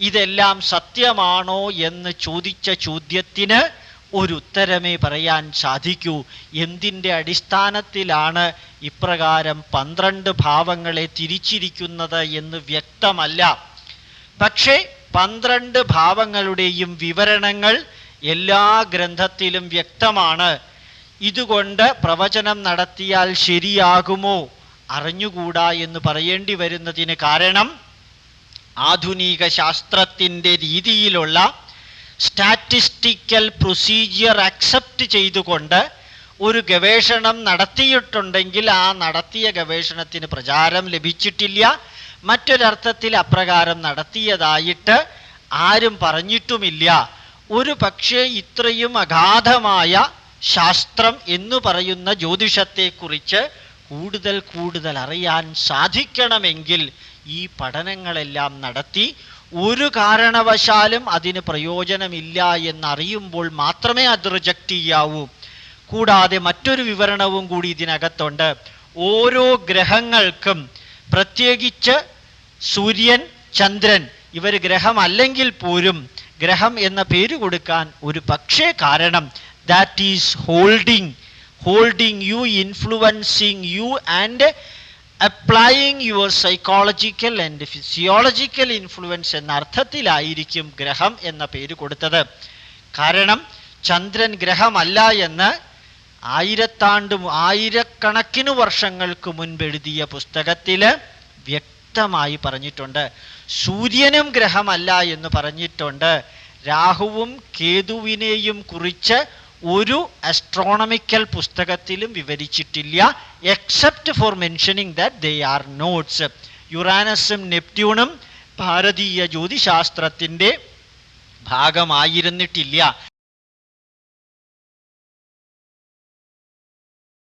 ഇതെല്ലാം സത്യമാണോ എന്ന് ചോദിച്ച ചോദ്യത്തിന് ഒരു ഉത്തരമേ പറയാൻ സാധിക്കൂ. എന്തിന്റെ അടിസ്ഥാനത്തിലാണ് ഇപ്രകാരം പന്ത്രണ്ട് ഭാവങ്ങളെ തിരിച്ചിരിക്കുന്നത് എന്ന് വ്യക്തമല്ല. പക്ഷേ പന്ത്രണ്ട് ഭാവങ്ങളുടെയും വിവരണങ്ങൾ എല്ലാ ഗ്രന്ഥത്തിലും വ്യക്തമാണ്. ഇതുകൊണ്ട് പ്രവചനം നടത്തിയാൽ ശരിയാകുമോ? അറിഞ്ഞുകൂടാ എന്ന് പറയേണ്ടി വരുന്നതിന് കാരണം ആധുനിക ശാസ്ത്രത്തിന്റെ രീതിയിലുള്ള സ്റ്റാറ്റിസ്റ്റിക്കൽ പ്രൊസീജിയർ അക്സെപ്റ്റ് ചെയ്തുകൊണ്ട് ഒരു ഗവേഷണം നടത്തിയിട്ടുണ്ടെങ്കിൽ ആ നടത്തിയ ഗവേഷണത്തിന് പ്രചാരം ലഭിച്ചിട്ടില്ല. മറ്റൊരർത്ഥത്തിൽ അപ്രകാരം നടത്തിയതായിട്ട് ആരും പറഞ്ഞിട്ടുമില്ല. ഒരു പക്ഷേ ഇത്രയും അഗാധമായ ശാസ്ത്രം എന്ന് പറയുന്ന ജ്യോതിഷത്തെക്കുറിച്ച് കൂടുതൽ കൂടുതൽ അറിയാൻ സാധിക്കണമെങ്കിൽ ഈ പഠനങ്ങളെല്ലാം നടത്തി ഒരു കാരണവശാലും അതിന് പ്രയോജനമില്ല എന്നറിയുമ്പോൾ മാത്രമേ അത് റിജക്റ്റ് ചെയ്യാവൂ. കൂടാതെ മറ്റൊരു വിവരണവും കൂടി ഇതിനകത്തുണ്ട്. ഓരോ ഗ്രഹങ്ങൾക്കും പ്രത്യേകിച്ച് സൂര്യൻ ചന്ദ്രൻ ഇവർ ഗ്രഹമല്ലെങ്കിൽ പോലും ഗ്രഹം എന്ന പേര് കൊടുക്കാൻ ഒരു പക്ഷേ കാരണം that is holding holding you influencing you and applying your psychological and physiological influence എന്ന അർത്ഥത്തിലായിരിക്കും ഗ്രഹം എന്ന പേര് കൊടുത്തത്. കാരണം ചന്ദ്രൻ ഗ്രഹമല്ല എന്ന് ആയിരത്താണ്ട് ആയിരക്കണക്കിന് വർഷങ്ങൾക്ക് മുൻപ് എഴുതിയ പുസ്തകത്തിൽ വ്യക്തമായി പറഞ്ഞിട്ടുണ്ട്. സൂര്യനും ഗ്രഹമല്ല എന്ന് പറഞ്ഞിട്ടുണ്ട്. രാഹുവും കേതുവിനെയും കുറിച്ച് ഒരു അസ്ട്രോണമിക്കൽ പുസ്തകത്തിലും വിവരിച്ചിട്ടില്ല except for mentioning that they are notes യുറാനസും നെപ്റ്റ്യൂണും ഭാരതീയ ജ്യോതിശാസ്ത്രത്തിന്റെ ഭാഗമായിരുന്നിട്ടില്ല.